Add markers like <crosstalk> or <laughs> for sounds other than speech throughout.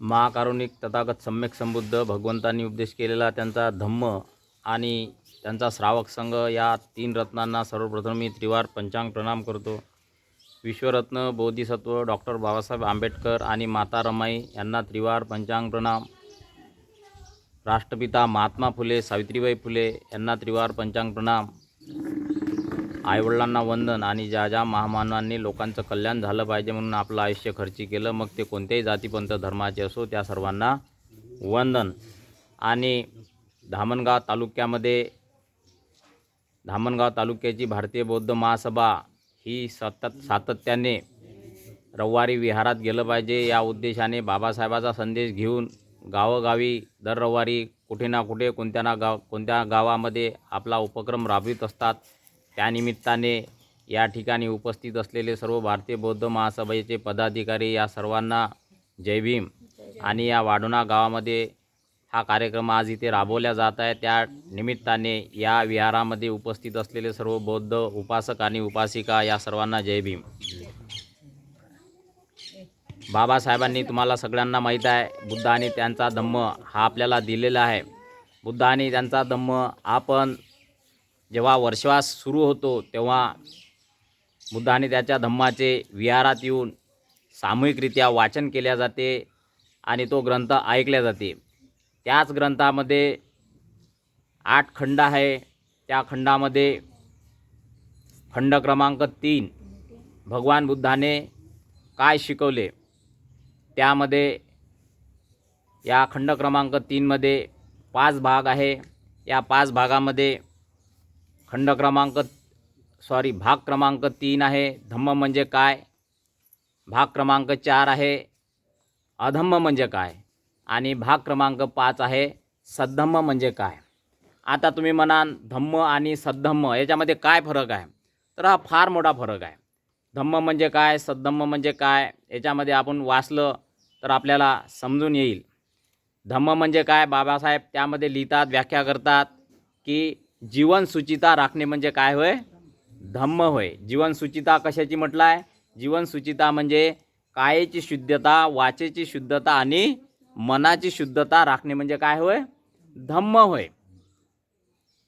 महाकारुणिक तथागत सम्यक संबुद्ध भगवंतांनी उपदेश केलेला त्यांचा धम्म आणि त्यांचा श्रावक संघ या तीन रत्नांना सर्वप्रथम मी त्रिवार पंचांग प्रणाम करतो. विश्वरत्न बोधिसत्व डॉक्टर बाबासाहेब आंबेडकर आणि माता रमाई यांना त्रिवार पंचांग प्रणाम. राष्ट्रपिता महात्मा फुले सावित्रीबाई फुले यांना त्रिवार पंचांग प्रणाम. आईवडिलांना वंदन आणि ज्या ज्या महामानवांनी लोकांचं कल्याण झालं पाहिजे म्हणून आपलं आयुष्य खर्ची केलं मग ते कोणत्याही जातीपंथ धर्माचे असो त्या सर्वांना वंदन. आणि धामणगाव तालुक्यामध्ये धामणगाव तालुक्याची भारतीय बौद्ध महासभा ही सतत सातत्याने रविवारी विहारात गेलं पाहिजे. या उद्देशाने बाबासाहेबाचा संदेश घेऊन गावोगावी दर रविवारी कुठे ना कुठे कोणत्या ना गाव कोणत्या गावामध्ये आपला उपक्रम राबवित असतात. त्यानिमित्ताने या ठिकाणी उपस्थित असलेले सर्व भारतीय बौद्ध महासभेचे पदाधिकारी या सर्वांना जय भीम. आणि या वाडोणा गावामध्ये हा कार्यक्रम आज इथे राबवला जात आहे. त्या निमित्ताने या विहारामध्ये उपस्थित असलेले सर्व बौद्ध उपासक आणि उपासिका या सर्वांना जय भीम. बाबासाहेबांनी तुम्हाला सगळ्यांना माहीत आहे बुद्ध आणि त्यांचा धम्म हा आपल्याला दिलेला आहे. बुद्ध आणि त्यांचा धम्म आपण जेव्हा वर्षवास सुरू होतो तेव्हा बुद्धाने त्याच्या धम्माचे विहारात येऊन सामूहिकरित्या वाचन केल्या जाते आणि तो ग्रंथ ऐकल्या जाते. त्याच ग्रंथामध्ये आठ खंड आहे. त्या खंडामध्ये खंड क्रमांक तीन भगवान बुद्धाने काय शिकवले? त्यामध्ये या खंड क्रमांक तीनमध्ये पाच भाग आहे. या पाच भागामध्ये खंड क्रमांक सॉरी भाग क्रमांक तीन आहे. धम्म म्हणजे काय? भाग क्रमांक चार आहे. अधम्म म्हणजे काय? आणि भाग क्रमांक पाच आहे. सद्धम्म म्हणजे काय? आता तुम्ही म्हणाल धम्म आणि सद्धम्म याच्यामध्ये काय फरक आहे? तर हा फार मोठा फरक आहे. धम्म म्हणजे काय? सद्धम्म म्हणजे काय? याच्यामध्ये आपण वाचलं तर आपल्याला समजून येईल. धम्म म्हणजे काय? बाबासाहेब त्यामध्ये लिहितात व्याख्या करतात की जीवन सुचिता राखणे म्हणजे काय होय? धम्म होय. जीवन सुचिता कशाची म्हटलं आहे जीवन सुचिता म्हणजे कायेची शुद्धता वाचेची शुद्धता आणि मनाची शुद्धता राखणे म्हणजे काय होय? धम्म होय.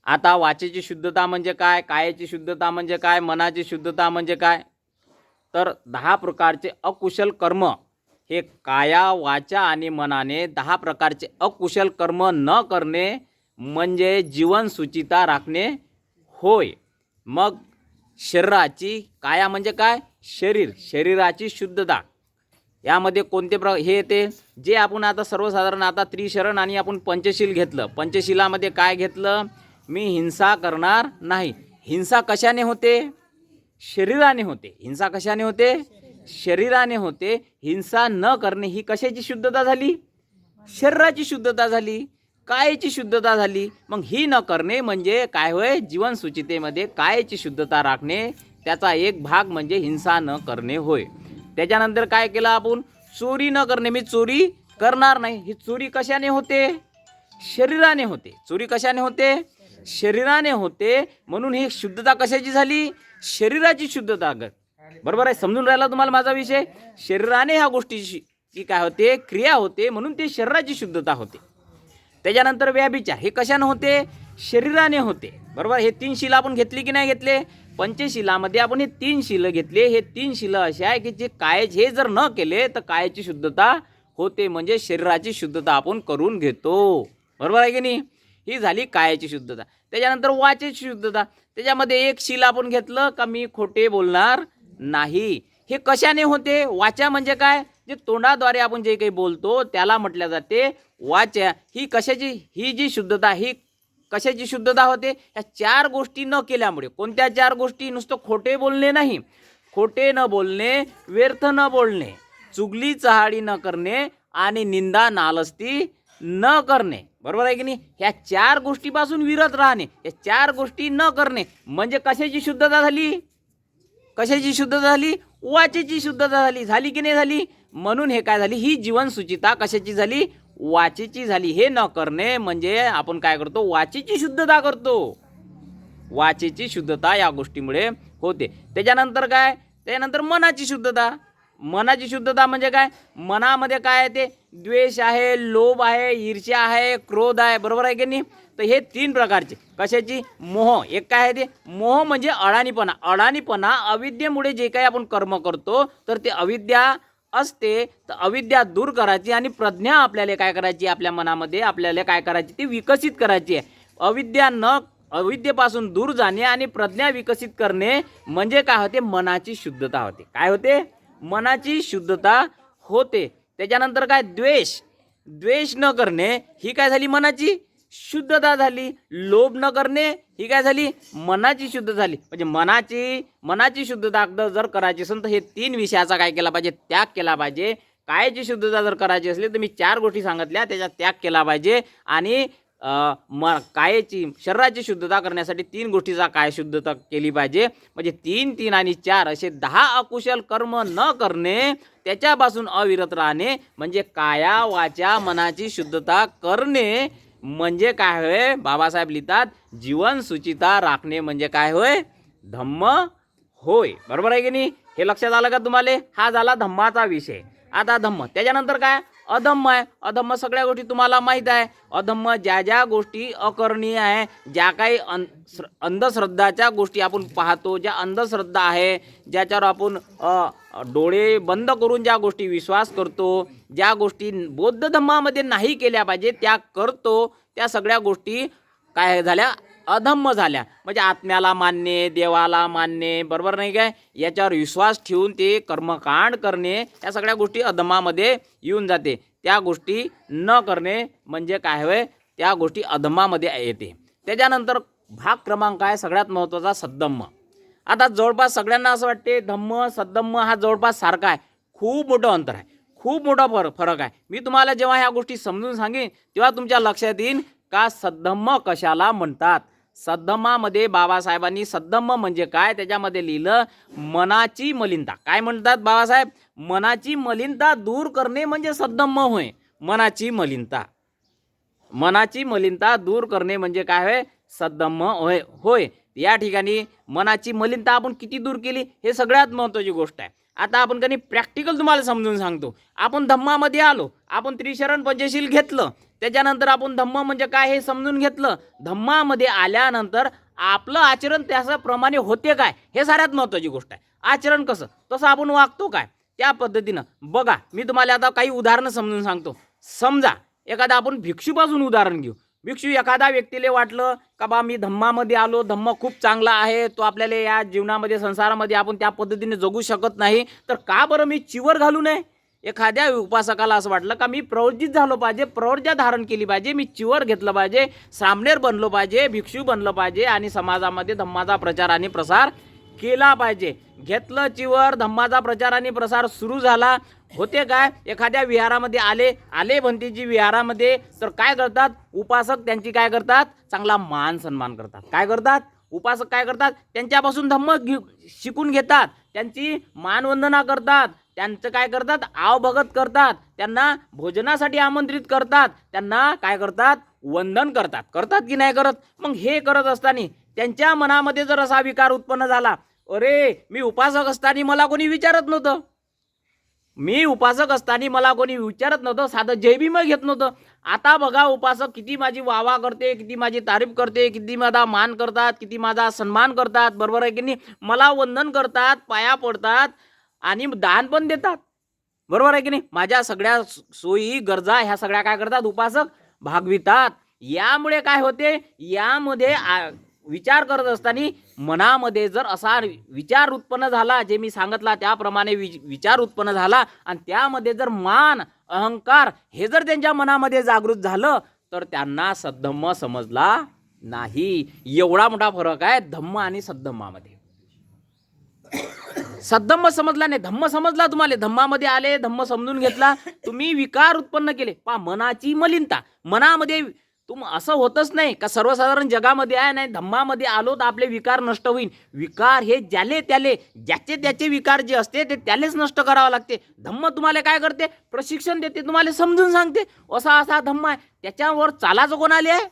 आता वाचेची शुद्धता म्हणजे काय? कायेची शुद्धता म्हणजे काय? मनाची शुद्धता म्हणजे काय? तर दहा प्रकारचे अकुशल कर्म हे काया वाचा आणि मनाने दहा प्रकारचे अकुशल कर्म न करणे म्हणजे जीवन सुचिता राखणे होय. मग शरीराची काया म्हणजे काय? शरीर शरीराची शुद्धता. यामध्ये कोणते प्र हे येते? जे आपण आता सर्वसाधारण आता त्रिशरण आणि आपण पंचशील घेतलं. पंचशिलामध्ये काय घेतलं? मी हिंसा करणार नाही. हिंसा कशाने होते? शरीराने होते. हिंसा कशाने होते? शरीराने होते. हिंसा न करणे ही कशाची शुद्धता झाली? शरीराची शुद्धता झाली. कायची शुद्धता झाली? मग ही न करणे म्हणजे काय होय? जीवनसुचितेमध्ये कायची शुद्धता राखणे त्याचा एक भाग म्हणजे हिंसा न करणे होय. त्याच्यानंतर काय केलं आपण? चोरी न करणे. मी चोरी करणार नाही. ही चोरी कशाने होते? शरीराने होते. चोरी कशाने होते? शरीराने होते. म्हणून ही शुद्धता कशाची झाली? शरीराची शुद्धता ग. बरोबर आहे? समजून राहिला तुम्हाला माझा विषय? शरीराने ह्या गोष्टीची की काय होते? क्रिया होते. म्हणून ते शरीराची शुद्धता होते. त्याच्यानंतर व्याभिचार हे कशाने होते? शरीराने होते. बरोबर? हे तीन शिला आपण घेतली की नाही घेतले? पंचशिलामध्ये आपण हे तीन शिलं घेतले. हे तीन शिलं असे आहे की जे कायच हे जर न केले तर कायाची शुद्धता होते. म्हणजे शरीराची शुद्धता आपण करून घेतो. बरोबर आहे की नाही? ही झाली कायाची शुद्धता. त्याच्यानंतर वाचेची शुद्धता. त्याच्यामध्ये एक शिल आपण घेतलं का मी खोटे बोलणार नाही. हे कशाने होते? वाचा म्हणजे काय? जे तोंडाद्वारे आपण जे काही बोलतो त्याला म्हटल्या जाते वाचा. ही कशाची? ही जी शुद्धता ही कशाची शुद्धता होते? या चार गोष्टी न केल्यामुळे. कोणत्या चार गोष्टी? नुसतं खोटे बोलणे नाही. खोटे न बोलणे व्यर्थ न बोलणे चुगली चहाडी न करणे आणि निंदा नालस्ती न करणे. बरोबर आहे की नाही? ह्या चार गोष्टीपासून विरत राहणे या चार गोष्टी न करणे म्हणजे कशाची शुद्धता झाली? कशाची शुद्धता झाली? वाचेची शुद्धता झाली. झाली की नाही झाली? म्हणून हे काय झाली? ही जीवनसूचिता कशाची झाली? वाचेची झाली. हे न करणे म्हणजे आपण काय करतो? वाचेची शुद्धता करतो. वाचेची शुद्धता या गोष्टीमुळे होते. त्याच्यानंतर काय? त्याच्यानंतर मनाची शुद्धता. मनाची शुद्धता म्हणजे काय? मनामध्ये काय आहे ते? द्वेष आहे लोभ आहे ईर्ष्या आहे क्रोध आहे. बरोबर आहे की नाही? तर हे तीन प्रकारचे. कशाची? मोह. एक काय आहे ते? मोह म्हणजे अडाणीपणा. अडाणीपणा अविद्येमुळे जे काही आपण कर्म करतो तर ते अविद्या असते तर अविद्या दूर करायची आणि प्रज्ञा आपल्याला काय करायची? आपल्या मनामध्ये आपल्याला काय करायची? ती विकसित करायची आहे. अविद्या न अविद्येपासून दूर जाणे आणि प्रज्ञा विकसित करणे म्हणजे काय होते? मनाची शुद्धता होते. काय होते? मनाची शुद्धता होते. त्याच्यानंतर काय? द्वेष. द्वेष न करणे ही काय झाली मनाची? शुद्धता झाली लोभ न करणे ही काय झाली? मनाची शुद्ध झाली. म्हणजे मनाची मनाची शुद्धता अगदी जर करायची असेल तर हे तीन विषयाचा काय केला पाहिजे? त्याग केला पाहिजे. कायची शुद्धता जर करायची असली तर मी चार गोष्टी सांगितल्या त्याचा त्याग केला पाहिजे. आणि म कायेची शरीराची शुद्धता करण्यासाठी तीन गोष्टीचा काय शुद्धता केली पाहिजे? म्हणजे तीन तीन आणि चार असे दहा अकुशल कर्म न करणे त्याच्यापासून अविरत राहणे म्हणजे काया वाचा मनाची शुद्धता करणे म्हणजे काय होय? बाबासाहेब लिहितात जीवन सुचिता राखणे म्हणजे काय होय? धम्म होय. बरोबर आहे की नाही? हे लक्षात आलं का तुम्हाला? हा झाला धम्माचा विषय. आता धम्म त्याच्यानंतर काय? अधम्म आहे. अधम्म सगळ्या गोष्टी तुम्हाला माहीत आहे. अधम्म ज्या ज्या गोष्टी अकरणीय आहे ज्या काही अं अंधश्रद्धाच्या गोष्टी आपण पाहतो ज्या अंधश्रद्धा आहे ज्याच्यावर आपण डोळे बंद करून ज्या गोष्टी विश्वास करतो ज्या गोष्टी बौद्ध धम्मामध्ये नाही केल्या पाहिजे त्या करतो त्या सगळ्या गोष्टी काय झाल्या? अधम्म झाल्या. म्हणजे आत्म्याला मानणे देवाला मानणे बरोबर नाही काय? याच्यावर विश्वास ठेवून ते कर्मकांड करणे या सगळ्या गोष्टी अधमामध्ये येऊन जाते. त्या गोष्टी न करणे म्हणजे काय होय? त्या गोष्टी अधमामध्ये येते. त्याच्यानंतर भाग क्रमांक आहे सगळ्यात महत्त्वाचा सद्धम्म आता जवळपास सगळ्यांना असं वाटते धम्म सद्धम्म हा जवळपास सारखा आहे. खूप मोठं अंतर आहे. खूप मोठा फरक फरक आहे. मी तुम्हाला जेव्हा ह्या गोष्टी समजून सांगेन तेव्हा तुमच्या लक्षात येईन का सद्धम्म कशाला म्हणतात? सद्धम्मामध्ये बाबासाहेबांनी सद्धम्म म्हणजे काय? त्याच्यामध्ये लिहिलं मनाची मलिनता. काय म्हणतात बाबासाहेब? मनाची मलिनता दूर करणे म्हणजे सद्धम्म होय. मनाची मलिनता. मनाची मलिनता दूर करणे म्हणजे काय होय? सद्धम्म होय होय. या ठिकाणी मनाची मलिनता आपण किती दूर केली? हे सगळ्यात महत्त्वाची गोष्ट आहे. आता आपण कधी प्रॅक्टिकल तुम्हाला समजून सांगतो. आपण धम्मामध्ये आलो. आपण त्रिशरण पंचशील घेतलं. त्याच्यानंतर आपण धम्म म्हणजे काय हे समजून घेतलं. धम्मामध्ये आल्यानंतर आपलं आचरण त्याच्याप्रमाणे होते काय? हे सगळ्यात महत्त्वाची गोष्ट आहे. आचरण कसं? तसं आपण वागतो काय? त्या पद्धतीनं. बघा मी तुम्हाला आता काही उदाहरणं समजून सांगतो. समजा एखादा आपण भिक्षूपासून उदाहरण घेऊ. भिक्षू एखादा व्यक्तीला वाटलं का बा मी धम्मामध्ये आलो धम्म खूप चांगला आहे तो आपल्याला या जीवनामध्ये संसारामध्ये आपण त्या पद्धतीने जगू शकत नाही तर का बरं मी चिवर घालू नये? एखाद्या उपासकाला असं वाटलं का मी प्रवर्जित झालो पाहिजे प्रवर्जा धारण केली पाहिजे मी चिवर घेतलं पाहिजे सामनेर बनलो पाहिजे भिक्षू बनलं पाहिजे आणि समाजामध्ये धम्माचा प्रचार आणि प्रसार केला पाहिजे. घेतलं चिवर धम्माचा प्रचार आणि प्रसार सुरू झाला. होते काय? एखाद्या विहारामध्ये आले आले भंतीजी विहारामध्ये तर काय करतात? उपासक त्यांची काय करतात? चांगला मान सन्मान करतात. काय करतात? उपासक काय करतात? त्यांच्यापासून धम्म घे शिकून घेतात. त्यांची मानवंदना करतात. त्यांचं काय करतात? आवभगत करतात. त्यांना भोजनासाठी आमंत्रित करतात. त्यांना काय करतात? वंदन करतात. करतात की नाही करत? मग हे करत असताना त्यांच्या मनामध्ये जर असा विकार उत्पन्न झाला अरे मी उपासक असताना मला कोणी विचारत नव्हतं. मी उपासक असताना मला कोणी विचारत नव्हतं. साधं जयभीम घेत नव्हतं. आता बघा उपासक किती माझी वावा करते किती माझी तारीफ करते किती माझा मान करतात किती माझा सन्मान करतात. बरोबर आहे की नाही? मला वंदन करतात पाया पडतात. आणि दान पण देतात. बरोबर आहे की नाही? माझ्या सगळ्या सोयी गरजा ह्या सगळ्या काय करतात? उपासक भागवितात. यामुळे काय होते? यामध्ये विचार करत असताना मनामध्ये जर असा विचार उत्पन्न झाला जे मी सांगितला त्याप्रमाणे वि विचार उत्पन्न झाला आणि त्यामध्ये जर मान अहंकार हे जर त्यांच्या मनामध्ये जागृत झालं तर त्यांना सद्धम्म समजला नाही. एवढा मोठा फरक आहे धम्म आणि सद्धम्मामध्ये. सद्धम्म समजला नाही धम्म समजला तुम्हाला. धम्मामध्ये आले धम्म समजून घेतला. <laughs> तुम्ही विकार उत्पन्न केले. पा मनाची मलिनता. मनामध्ये तुम असं होतच नाही का सर्वसाधारण जगामध्ये आहे नाही धम्मामध्ये आलो तर आपले विकार नष्ट होईल विकार हे ज्याले त्याले ज्याचे त्याचे विकार जे असते ते त्यालेच नष्ट करावं लागते. धम्म तुम्हाला काय करते? प्रशिक्षण देते तुम्हाला समजून सांगते. असा असा धम्म आहे. त्याच्यावर चालायचं कोणाले आहे?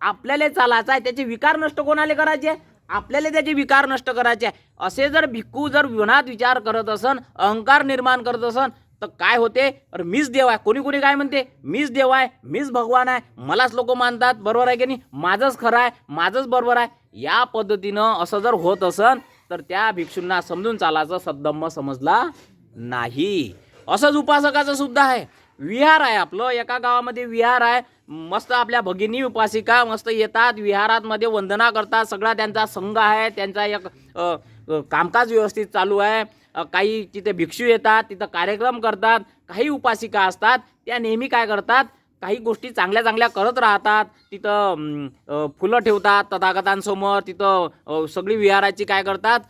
आपल्याला चालायचं आहे. त्याचे विकार नष्ट कोणाले करायचे? आहे आपल्याला त्याचे विकार नष्ट करायचे आहे. असे जर भिक्खू जर मनात विचार करत असन अहंकार निर्माण करत असन तर काय होते? अरे मीच देव आहे. कोणी कोणी काय म्हणते? मीच देव आहे मीच भगवान आहे. मलाच लोक मानतात. बरोबर आहे की नाही? माझंच खरं आहे माझंच बरोबर आहे. या पद्धतीनं असं जर होत असन तर त्या भिक्षूंना समजून चालायचं सद्धम्म समजला नाही. असंच उपासकाचं सुद्धा आहे. विहार आहे आपलं. एका गावामध्ये विहार आहे. मस्त आपल्या भगिनी उपासिका मस्त येतात. विहारातमध्ये वंदना करतात. सगळा त्यांचा संघ आहे. त्यांचा एक कामकाज व्यवस्थित चालू आहे. काही तिथे भिक्षू येतात. तिथं कार्यक्रम करतात. काही उपासिका असतात. त्या नेहमी काय करतात? काही गोष्टी चांगल्या चांगल्या करत राहतात. तिथं फुलं ठेवतात तथागतांसमोर तिथं सगळी विहाराची काय करतात?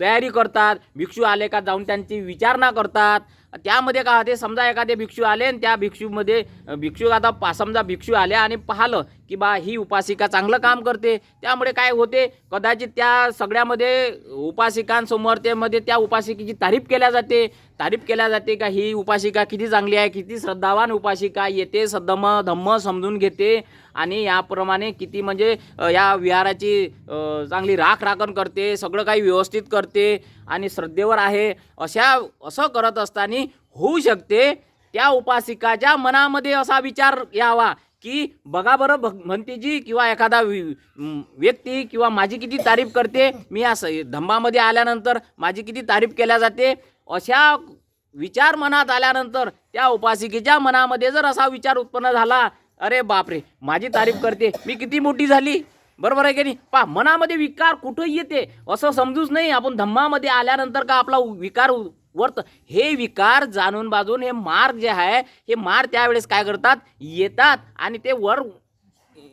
तयारी करतात. भिक्षू आले का जाऊन त्यांची विचारणा करतात. त्यामध्ये काय होते? समजा एखादे भिक्षू आले आणि त्या भिक्षूमध्ये भिक्षू आता पा समजा भिक्षू आले आणि पाहिलं की बा ही उपासिका चांगलं काम करते. त्यामुळे काय होते? कदाचित त्या सगळ्यामध्ये उपासिकांसमोर ते मध्ये त्या उपासिकेची तारीफ केल्या जाते. तारीफ केल्या जाते का? ही उपासिका किती चांगली आहे? किती श्रद्धावान उपासिका येते सद्धम धम्म समजून घेते आणि याप्रमाणे किती म्हणजे या विहाराची चांगली राख राखण करते सगळं काही व्यवस्थित करते आणि श्रद्धेवर आहे अशा असं करत असताना होऊ शकते. त्या उपासिकाच्या मनामध्ये असा विचार यावा की बघा बरं भग म्हणतेजी किंवा एखादा वि- व्यक्ती किंवा माझी किती तारीफ करते. मी या धम्मामध्ये आल्यानंतर माझी किती तारीफ केल्या जाते. अशा विचार मनात आल्यानंतर त्या उपासिकेच्या मनामध्ये जर असा विचार उत्पन्न झाला अरे बापरे माझी तारीफ करते मी किती मोठी झाली? बरोबर आहे की नाही? पा मनामध्ये विकार कुठं येते असं समजूच नाही. आपण धम्मामध्ये आल्यानंतर का आपला विकार वर्त? हे विकार जाणून बाजून हे मार्ग जे आहे हे मार त्यावेळेस काय करतात? येतात आणि ते वर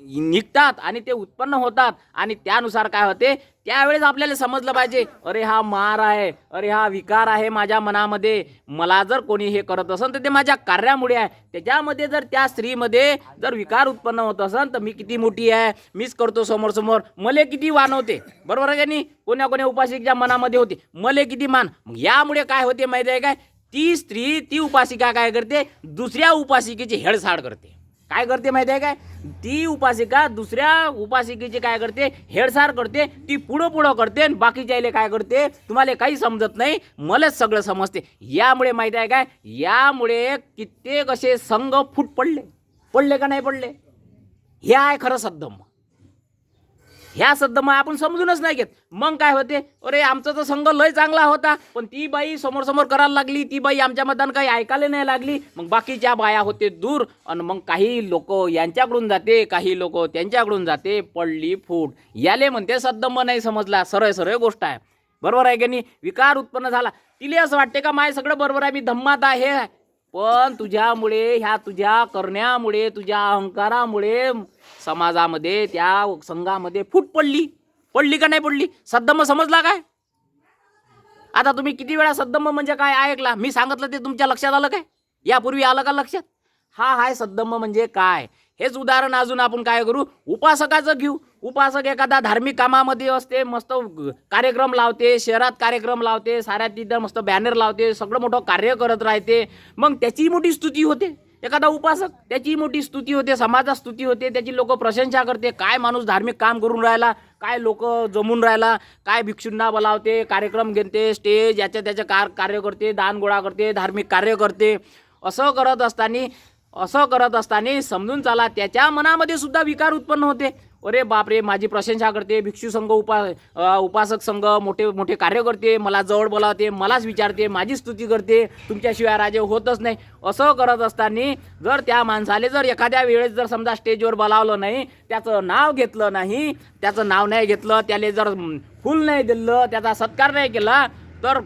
निघतात आणि ते उत्पन्न होतात. आणि त्यानुसार काय होते? त्यावेळेस आपल्याला समजलं पाहिजे अरे हा मार आहे अरे हा विकार आहे माझ्या मनामध्ये. मला जर कोणी हे करत असेल तर ते माझ्या कार्यामुळे आहे. त्याच्यामध्ये जर त्या स्त्रीमध्ये जर विकार उत्पन्न होत असेल तर मी किती मोठी आहे मीच करतो समोर समोर मले किती वाण होते. बरोबर आहे का नाही? कोण्या कोण्या उपासिकच्या मनामध्ये होते. मले किती मान. यामुळे काय होते माहिती आहे काय? ती स्त्री ती उपासिका काय करते? दुसऱ्या उपासिकेची हेळसाड करते. काय करते माहिती आहे काय? ती उपासिका दुसऱ्या उपासिकेची काय करते? हेडसार करते ती पुढं पुढं करते आणि बाकीच्याले काय करते? तुम्हाला काही समजत नाही मलाच सगळं समजते. यामुळे माहिती आहे काय? यामुळे कित्येक असे संघ फूट पडले. पडले का नाही पडले? हे आहे खरं सद्धम. ह्या सद्धम आपण समजूनच नाही घेत. मग काय होते? अरे आमचा तर संघ लय चांगला होता. पण ती बाई समोर समोर करायला लागली. ती बाई आमच्या मतदान काही ऐकायला नाही लागली. मग बाकीच्या बाया होते दूर. आणि मग काही लोक यांच्याकडून जाते काही लोक त्यांच्याकडून जाते. पडली फूट. याले म्हणते सद्दंब नाही समजला. सरळ सरळ गोष्ट आहे. बरोबर आहे की नाही? विकार उत्पन्न झाला. तिले असं वाटते का माय सगळं बरोबर आहे मी धम्मात आहे हे आहे. पण तुझ्यामुळे ह्या तुझ्या करण्यामुळे तुझ्या अहंकारामुळे समाजामध्ये त्या संघामध्ये फूट पडली. पडली का नाही पडली? सद्दम समजला काय? आता तुम्ही किती वेळा सद्धम्म म्हणजे काय ऐकला? मी सांगितलं ते तुमच्या लक्षात आलं काय? यापूर्वी आलं का लक्षात? हा हाय सद्धम्म म्हणजे काय? हेच उदाहरण अजून आपण काय करू? उपासकाचं घेऊ. उपासक एखादा धार्मिक कामामध्ये असते मस्त कार्यक्रम लावते शहरात कार्यक्रम लावते साऱ्या तिथं मस्त बॅनर लावते सगळं मोठं कार्य करत राहते. मग त्याची मोठी स्तुती होते. एखादा उपासक त्याची मोठी स्तुती होते समाजात स्तुती होते त्याची लोक प्रशंसा करते. काय माणूस धार्मिक काम करून राहिला? काय लोक जमून राहिला? काय भिक्षूंना बोलावते कार्यक्रम घेते स्टेज याच्या त्याच्या कार कार्य करते दान गोळा करते धार्मिक कार्य करते. असं करत असताना असं करत असताना समजून चाला त्याच्या मनामध्ये सुद्धा विकार उत्पन्न होते. अरे बापरे माझी प्रशंसा करते भिक्षू संघ उपा उपासक संघ मोठे मोठे कार्य करते मला जवळ बोलावते मलाच विचारते माझी स्तुती करते तुमच्याशिवाय राजे होतच नाही. असं करत असताना जर त्या माणसाले जर एखाद्या वेळेस जर समजा स्टेजवर बोलावलं नाही त्याचं नाव घेतलं नाही त्याचं नाव नाही घेतलं त्याला जर फूल फुल नाही दिलं त्याचा सत्कार नाही केला तर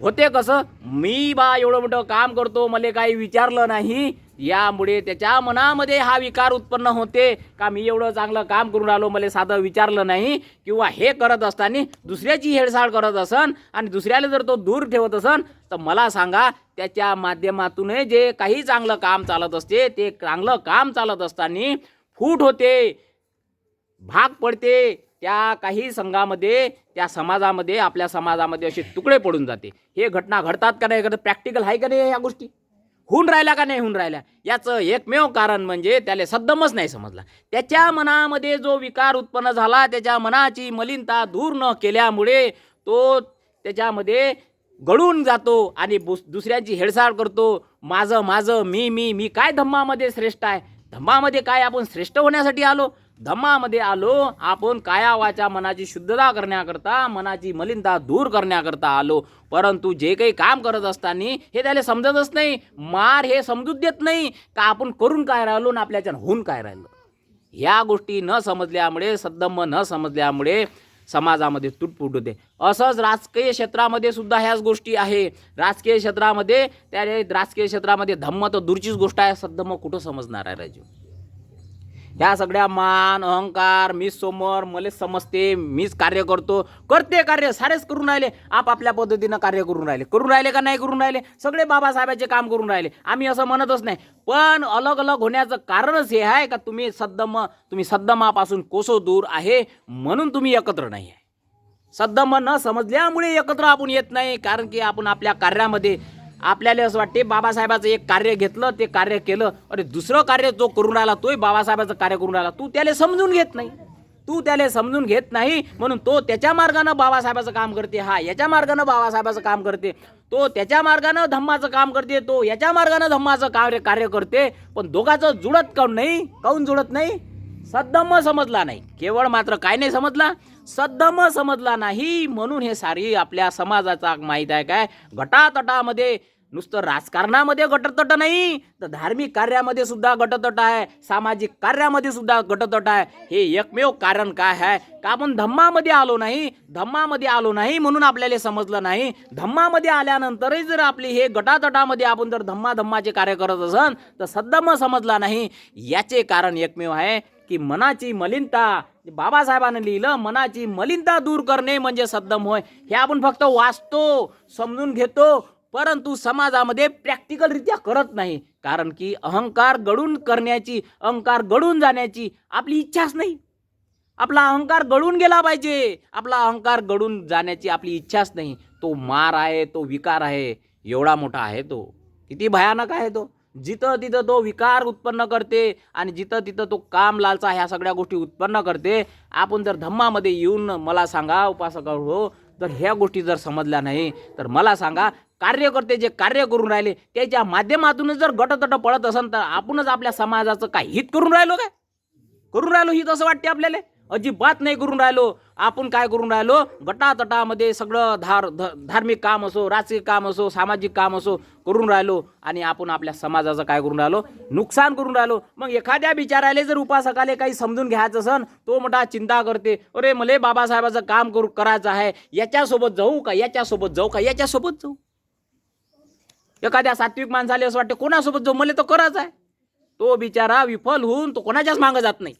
होते कसं? मी बा एवढं मोठं काम करतो मला काही विचारलं नाही. यामुळे त्याच्या मनामध्ये हा विकार उत्पन्न होते. का मी एवढं चांगलं काम करून राहिलो मला साधं विचारलं नाही. किंवा हे करत असताना दुसऱ्याची हेळसाळ करत असन आणि दुसऱ्याला जर तो दूर ठेवत असन तर मला सांगा त्याच्या माध्यमातून जे काही चांगलं काम चालत असते ते चांगलं काम चालत असताना फूट होते भाग पडते. त्या काही संघामध्ये त्या समाजामध्ये आपल्या समाजामध्ये असे तुकडे पडून जाते. हे घटना घडतात का नाही घडत प्रॅक्टिकल आहे का नाही या गोष्टी? होऊन राहिल्या का नाही होऊन राहिल्या? याचं एकमेव कारण म्हणजे त्याला सद्दमच नाही समजला. त्याच्या मनामध्ये जो विकार उत्पन्न झाला त्याच्या मनाची मलिनता दूर न केल्यामुळे तो त्याच्यामध्ये गळून जातो आणि बुस- दुसऱ्यांची हेळसाळ करतो. माझं माझं मी मी मी काय धम्मामध्ये श्रेष्ठ आहे? धम्मामध्ये काय आपण श्रेष्ठ होण्यासाठी आलो? धम्मामध्ये आलो आपण कायावाच्या मनाची शुद्धता करण्याकरता मनाची मलिनता दूर करण्याकरता आलो. परंतु जे काही काम करत असताना हे त्याला समजतच नाही. मार हे समजूत देत नाही का आपण करून काय राहिलो ना आपल्याच्यानं होऊन काय राहिलो? ह्या गोष्टी न समजल्यामुळे सद्दम्म न समजल्यामुळे समाजामध्ये तुटफुट होते. असंच राजकीय क्षेत्रामध्ये सुद्धा ह्याच गोष्टी आहे. राजकीय क्षेत्रामध्ये त्या राजकीय क्षेत्रामध्ये धम्म तर दूरचीच गोष्ट आहे. सद्धम्म कुठं समजणार आहे राजू? ह्या सगळ्या मान अहंकार मीच समोर मले समजते मीच कार्य करतो. करते कार्य सारेच करून राहिले. आपापल्या पद्धतीनं कार्य करून राहिले. करून राहिले का नाही करून राहिले? सगळे बाबासाहेबाचे काम करून राहिले. आम्ही असं म्हणतच नाही. पण अलग अलग होण्याचं कारणच हे आहे का तुम्ही सद्दम तुम्ही सद्दमापासून कोसो दूर आहे म्हणून तुम्ही एकत्र नाही आहे. सद्दम न समजल्यामुळे एकत्र आपण येत नाही कारण की आपण आपल्या कार्यामध्ये आपल्याला असं वाटते बाबासाहेबाचं एक कार्य घेतलं ते कार्य केलं. अरे दुसरं कार्य जो करून राहिला तोही बाबासाहेबाचं कार्य करून राहिला. तू त्याला समजून घेत नाही. तू त्याला समजून घेत नाही म्हणून तो त्याच्या मार्गानं बाबासाहेबाचं काम करते. हा याच्या मार्गानं बाबासाहेबाचं काम करते. तो त्याच्या मार्गानं धम्माचं काम करते तो याच्या मार्गानं धम्माचं कार्य कार्य करते. पण दोघाचं जुळत काऊन नाही? काऊन जुळत नाही? सद्धम्म समजला नाही. केवळ मात्र काय नाही समजला? सद्धम समजला नाही म्हणून हे सारी आपल्या समाजाचा माहीत आहे काय? गटातटामध्ये नुसतं राजकारणामध्ये गटतट नाही तर धार्मिक कार्यामध्ये सुद्धा गटतट आहे सामाजिक कार्यामध्ये सुद्धा गटतट आहे. हे एकमेव कारण काय आहे? का आपण धम्मामध्ये आलो नाही? धम्मामध्ये आलो नाही म्हणून आपल्याला समजलं नाही. धम्मामध्ये आल्यानंतरही जर आपली हे गटातटामध्ये आपण जर धम्मा धम्माचे कार्य करत असन तर सद्धम्म समजला नाही. याचे कारण एकमेव आहे की मनाची मलिनता बाबासाहेबांनी लिहिलं मनाची मलिनता दूर करणे म्हणजे सद्दम होय. हे आपण फक्त वाचतो समजून घेतो परंतु समाजामध्ये प्रॅक्टिकलरित्या करत नाही. कारण की अहंकार गळून करण्याची अहंकार गळून जाण्याची आपली इच्छाच नाही. आपला अहंकार गळून गेला पाहिजे. आपला अहंकार गळून जाण्याची आपली इच्छाच नाही. तो मार आहे तो विकार आहे. एवढा मोठा आहे तो. किती भयानक आहे तो. जिथं तिथं तो विकार उत्पन्न करते आणि जिथं तिथं तो काम लालचा ह्या सगळ्या गोष्टी उत्पन्न करते आपण जर धम्मामध्ये येऊन मला सांगा उपासक हो तर ह्या गोष्टी जर समजल्या नाही तर मला सांगा कार्यकर्ते जे कार्य करून राहिले त्याच्या माध्यमातूनच जर गटतट पडत असेल तर आपणच आपल्या समाजाचं काय हित करून राहिलो काय? करून राहिलो हित असं वाटते आपल्याला? अजिबात नाही करून राहिलो. आपण काय करून राहिलो? गटातटामध्ये सगळं धार ध धार्मिक काम असो राजकीय काम असो सामाजिक काम असो करून राहिलो आणि आपण आपल्या समाजाचं काय करून राहिलो? नुकसान करून राहिलो. मग एखाद्या बिचारायला जर उपासकाले काही समजून घ्यायचं असन तो मोठा चिंता करते. अरे मले बाबासाहेबाचं काम करू करायचं आहे. याच्यासोबत जाऊ का? याच्यासोबत जाऊ का? याच्यासोबत जाऊ. एखाद्या सात्विक माणसाले असं वाटते कोणासोबत जाऊ? मला तो करायचं आहे. तो बिचारा विफल होऊन तो कोणाच्याच मागं जात नाही.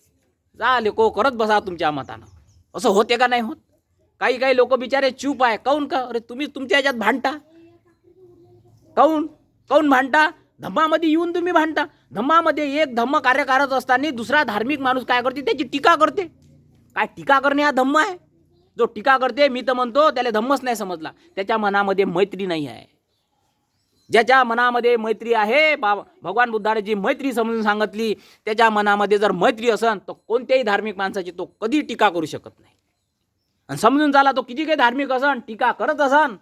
जा लेको करत बसा तुमच्या मतानं. असं होते का नाही होत? काही काही लोक बिचारे चूप आहे. काऊन का? अरे तुम्ही तुमच्या याच्यात भांडता? काऊन? काऊन भांडता? धम्मामध्ये येऊन तुम्ही भांडता? धम्मामध्ये एक धम्म कार्य करत असताना दुसरा धार्मिक माणूस काय करते? त्याची टीका करते. काय टीका करणे हा धम्म आहे? जो टीका करते मी तर म्हणतो त्याला धम्मच नाही समजला. त्याच्या मनामध्ये मैत्री नाही आहे. ज्याच्या मनामध्ये मैत्री आहे बा भगवान बुद्धाने जी मैत्री समजून सांगितली त्याच्या मनामध्ये जर मैत्री असन तर कोणत्याही धार्मिक माणसाची तो कधी टीका करू शकत नाही. आणि समजून झाला तो किती काही धार्मिक असन टीका करत असन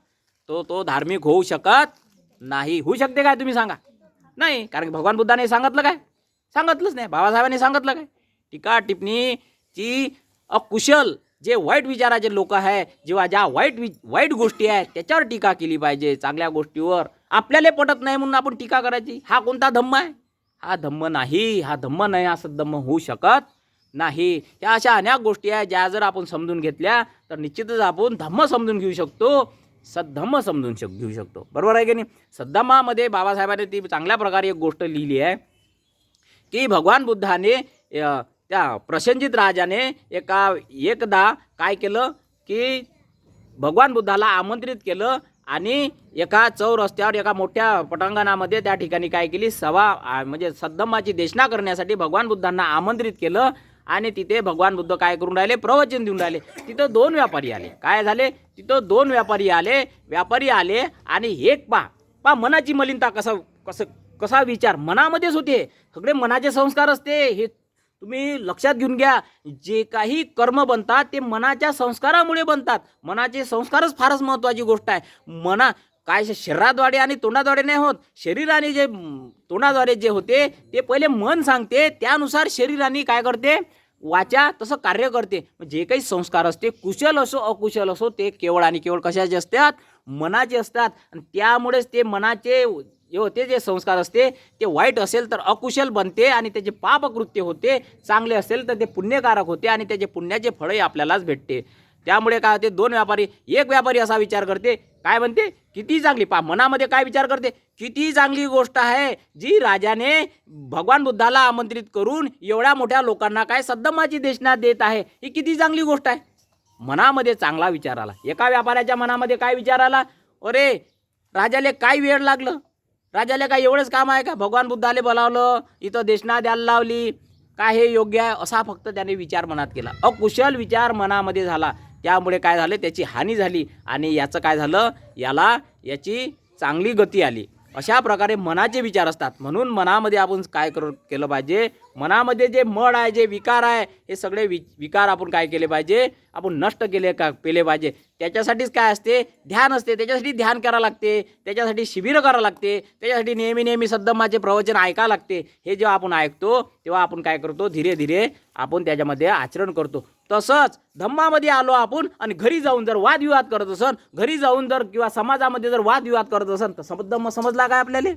तो तो धार्मिक होऊ शकत नाही. होऊ शकते काय तुम्ही सांगा? नाही कारण की भगवान बुद्धाने सांगितलं काय? सांगितलंच नाही. बाबासाहेबांनी सांगितलं काय? टीका टिप्पणीची अकुशल जे वाईट विचाराचे लोक आहे जेव्हा ज्या वाईट वि वाईट गोष्टी आहेत त्याच्यावर टीका केली पाहिजे. चांगल्या गोष्टीवर आपल्याला पटत नाही म्हणून आपण टीका करायची. हा कोणता धम्म आहे? हा धम्म नाही. हा धम्म नाही हा सद्धम्म होऊ शकत नाही. ह्या अशा अनेक गोष्टी आहेत ज्या जर आपण समजून घेतल्या तर निश्चितच आपण धम्म समजून घेऊ शकतो. सद्धम्म समजून शक घेऊ शकतो. बरोबर आहे की नाही? सद्धम्मामध्ये बाबासाहेबांनी ती चांगल्या प्रकारे एक गोष्ट लिहिली आहे की भगवान बुद्धाने त्या प्रसंजित राजाने एका एकदा काय केलं की भगवान बुद्धाला आमंत्रित केलं आणि एका चौरस्त्यावर एका मोठ्या पटांगणामध्ये त्या ठिकाणी काय केली? सभा म्हणजे सद्धम्माची देशना करण्यासाठी भगवान बुद्धांना आमंत्रित केलं आणि तिथे भगवान बुद्ध काय करून राहिले? प्रवचन देऊन राहिले. तिथं दोन व्यापारी आले. काय झाले? तिथं दोन व्यापारी आले. व्यापारी आले आणि एक पा पा मनाची मलिनता कसं कसं कसा विचार? मनामध्येच होते. सगळे मनाचे संस्कार असते. हे तुम्ही लक्षात घेऊन घ्या जे काही कर्म बनतात ते मनाच्या संस्कारामुळे बनतात. मनाचे संस्कारच फारच महत्त्वाची गोष्ट आहे. मना काय शरीराद्वारे आणि तोंडाद्वारे नाही होत. शरीराने जे तोंडाद्वारे जे होते ते पहिले मन सांगते त्यानुसार शरीराने काय करते? वाचा तसं कार्य करते. जे काही संस्कार असते कुशल असो अकुशल असो ते केवळ आणि केवळ कशाचे असतात? मनाचे असतात. आणि त्यामुळेच ते मनाचे होते जे संस्कार असते ते वाईट असेल तर अकुशल बनते आणि त्याचे पापकृत्य होते चांगले असेल तर ते पुण्यकारक होते आणि त्याचे पुण्याचे फळही आपल्यालाच भेटते. त्यामुळे काय होते दोन व्यापारी एक व्यापारी असा विचार करते काय म्हणते किती चांगली पा मनामध्ये काय विचार करते किती चांगली गोष्ट आहे जी राजाने भगवान बुद्धाला आमंत्रित करून एवढ्या मोठ्या लोकांना काय सद्दमाची देशना देत आहे ही किती चांगली गोष्ट आहे. मनामध्ये चांगला विचार आला. एका व्यापाऱ्याच्या मनामध्ये काय विचार आला अरे राजाले काय वेळ लागलं? राजाला काय एवढंच काम आहे का? भगवान बुद्धाले बोलावलं इथं देशना द्यायला लावली. काय हे योग्य आहे? असा फक्त त्याने विचार मनात केला. अकुशल विचार मनामध्ये झाला. त्यामुळे काय झालं? त्याची हानी झाली. आणि याचं काय झालं? याला याची चांगली गती आली. अशा प्रकारे मनाचे विचार असतात. म्हणून मनामध्ये आपण काय करू केलं पाहिजे? मनामध्ये जे मळ आहे जे विकार आहे हे सगळे वि विकार आपण काय केले पाहिजे? आपण नष्ट केले का केले पाहिजे? त्याच्यासाठीच काय असते? ध्यान असते. त्याच्यासाठी ध्यान करावं लागते. त्याच्यासाठी शिबिरं करावं लागते. त्याच्यासाठी नेहमी नेहमी सद्दमाचे प्रवचन ऐकावं लागते. हे जेव्हा आपण ऐकतो तेव्हा आपण काय करतो? धीरे धीरे आपण त्याच्यामध्ये आचरण करतो. तसंच धम्मामध्ये आलो आपण आणि घरी जाऊन जर वादविवाद करत असन घरी जाऊन जर किंवा समाजामध्ये जर वादविवाद करत असन तर समज धम्म समजला काय आपल्याला?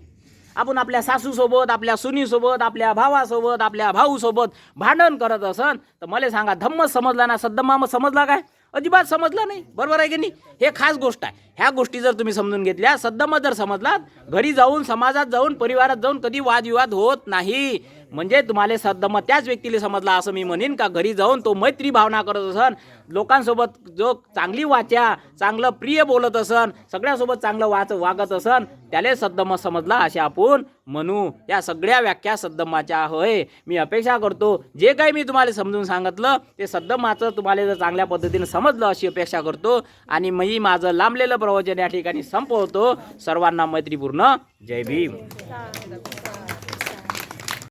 आपण आपल्या सासूसोबत आपल्या सुनीसोबत आपल्या भावासोबत आपल्या भाऊसोबत भांडण करत असन तर मला सांगा धम्म समजला ना सद्धम्मा समजला काय? अजिबात समजला नाही. बरोबर आहे की नाही? हे खास गोष्ट आहे. ह्या गोष्टी जर तुम्ही समजून घेतल्या सद्धम्म जर समजलात घरी जाऊन समाजात जाऊन परिवारात जाऊन कधी वादविवाद होत नाही. म्हणजे तुम्हाला सद्धम्म त्याच व्यक्तीला समजला असं मी म्हणेन का? घरी जाऊन तो मैत्री भावना करत असन लोकांसोबत जो चांगली वाचा चांगलं प्रिय बोलत असन सगळ्यासोबत चांगलं वाच वागत असन त्याला सद्धम्म समजला असे आपण म्हणू. या सगळ्या व्याख्या सद्धम्माच्या होय. मी अपेक्षा करतो जे काही मी तुम्हाला समजून सांगितलं ते सद्धम्माचं तुम्हाला जर चांगल्या पद्धतीने समजलं अशी अपेक्षा करतो आणि मी माझं लांबलेलं प्रवचन या ठिकाणी संपवतो. सर्वांना मैत्रीपूर्ण. जय भीम.